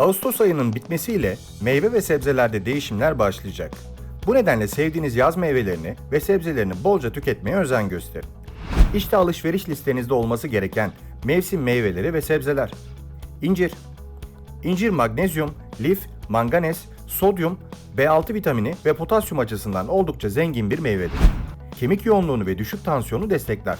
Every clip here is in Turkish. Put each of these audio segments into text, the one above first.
Ağustos ayının bitmesiyle meyve ve sebzelerde değişimler başlayacak. Bu nedenle sevdiğiniz yaz meyvelerini ve sebzelerini bolca tüketmeye özen gösterin. İşte alışveriş listenizde olması gereken mevsim meyveleri ve sebzeler. İncir. İncir magnezyum, lif, manganez, sodyum, B6 vitamini ve potasyum açısından oldukça zengin bir meyvedir. Kemik yoğunluğunu ve düşük tansiyonu destekler.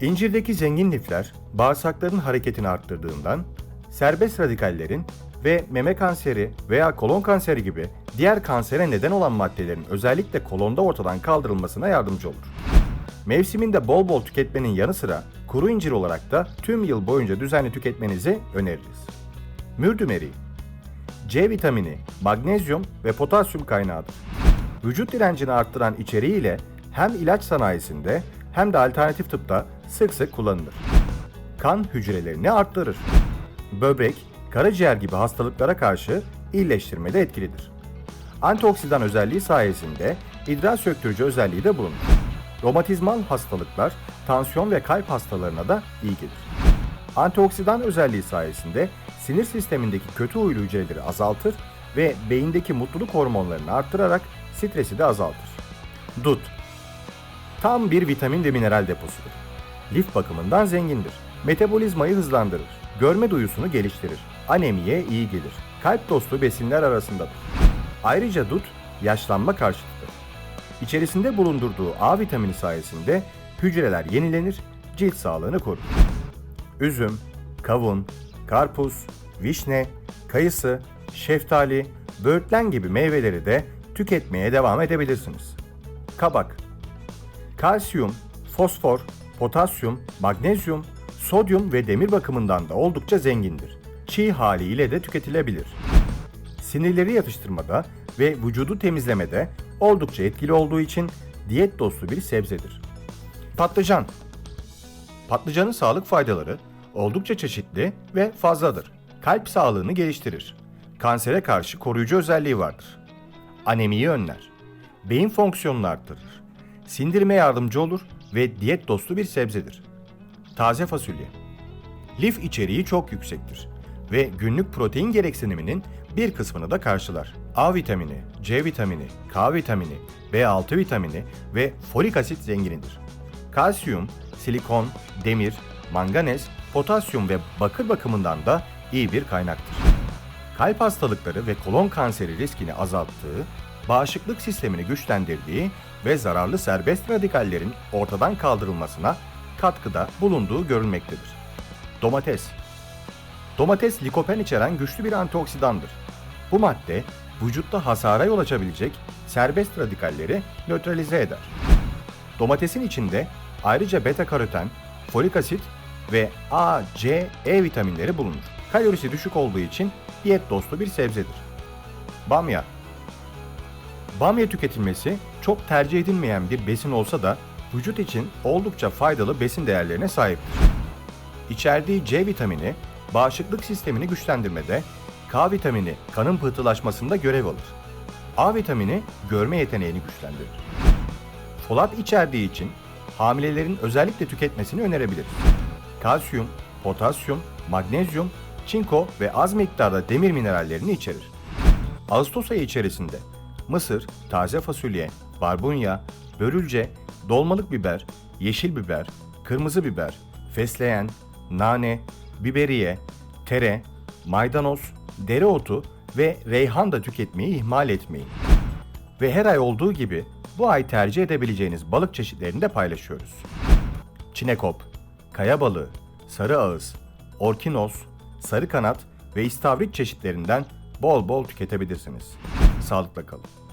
İncirdeki zengin lifler bağırsakların hareketini arttırdığından serbest radikallerin ve meme kanseri veya kolon kanseri gibi diğer kansere neden olan maddelerin özellikle kolonda ortadan kaldırılmasına yardımcı olur. Mevsiminde bol bol tüketmenin yanı sıra kuru incir olarak da tüm yıl boyunca düzenli tüketmenizi öneririz. Mürdüm C vitamini, magnezyum ve potasyum kaynağıdır. Vücut direncini arttıran içeriğiyle hem ilaç sanayisinde hem de alternatif tıpta sık sık kullanılır. Kan hücrelerini arttırır. Böbrek, karaciğer gibi hastalıklara karşı iyileştirmede etkilidir. Antioksidan özelliği sayesinde idrar söktürücü özelliği de bulunur. Romatizmal hastalıklar, tansiyon ve kalp hastalarına da iyi gelir. Antioksidan özelliği sayesinde sinir sistemindeki kötü huylu hücreleri azaltır ve beyindeki mutluluk hormonlarını arttırarak stresi de azaltır. Dut Tam bir vitamin ve mineral deposudur. Lif bakımından zengindir. Metabolizmayı hızlandırır. Görme duyusunu geliştirir. Anemiye iyi gelir. Kalp dostu besinler arasındadır. Ayrıca dut yaşlanma karşıtıdır. İçerisinde bulundurduğu A vitamini sayesinde hücreler yenilenir, cilt sağlığını korur. Üzüm, kavun, karpuz, vişne, kayısı, şeftali, böğürtlen gibi meyveleri de tüketmeye devam edebilirsiniz. Kabak Kalsiyum, fosfor, potasyum, magnezyum, sodyum ve demir bakımından da oldukça zengindir. Çiğ haliyle de tüketilebilir. Sinirleri yatıştırmada ve vücudu temizlemede oldukça etkili olduğu için diyet dostu bir sebzedir. Patlıcan Patlıcanın sağlık faydaları oldukça çeşitli ve fazladır. Kalp sağlığını geliştirir. Kansere karşı koruyucu özelliği vardır. Anemiyi önler. Beyin fonksiyonunu arttırır. Sindirime yardımcı olur ve diyet dostu bir sebzedir. Taze fasulye. Lif içeriği çok yüksektir ve günlük protein gereksiniminin bir kısmını da karşılar. A vitamini, C vitamini, K vitamini, B6 vitamini ve folik asit zenginidir. Kalsiyum, silikon, demir, manganez, potasyum ve bakır bakımından da iyi bir kaynaktır. Kalp hastalıkları ve kolon kanseri riskini azalttığı, bağışıklık sistemini güçlendirdiği ve zararlı serbest radikallerin ortadan kaldırılmasına katkıda bulunduğu görülmektedir. Domates Domates likopen içeren güçlü bir antioksidandır. Bu madde vücutta hasara yol açabilecek serbest radikalleri nötralize eder. Domatesin içinde ayrıca beta karoten, folik asit ve A, C, E vitaminleri bulunur. Kalorisi düşük olduğu için diyet dostu bir sebzedir. Bamya Bamya tüketilmesi çok tercih edilmeyen bir besin olsa da vücut için oldukça faydalı besin değerlerine sahiptir. İçerdiği C vitamini bağışıklık sistemini güçlendirmede, K vitamini kanın pıhtılaşmasında görev alır. A vitamini görme yeteneğini güçlendirir. Folat içerdiği için hamilelerin özellikle tüketmesini önerebiliriz. Kalsiyum, potasyum, magnezyum, çinko ve az miktarda demir minerallerini içerir. Ağustos ayı içerisinde mısır, taze fasulye, barbunya, börülce, dolmalık biber, yeşil biber, kırmızı biber, fesleğen, nane, biberiye, tere, maydanoz, dereotu ve reyhan da tüketmeyi ihmal etmeyin. Ve her ay olduğu gibi bu ay tercih edebileceğiniz balık çeşitlerini de paylaşıyoruz. Çinekop, kaya balığı, sarı ağız, orkinos, sarı kanat ve istavrit çeşitlerinden bol bol tüketebilirsiniz. Sağlıkla kalın.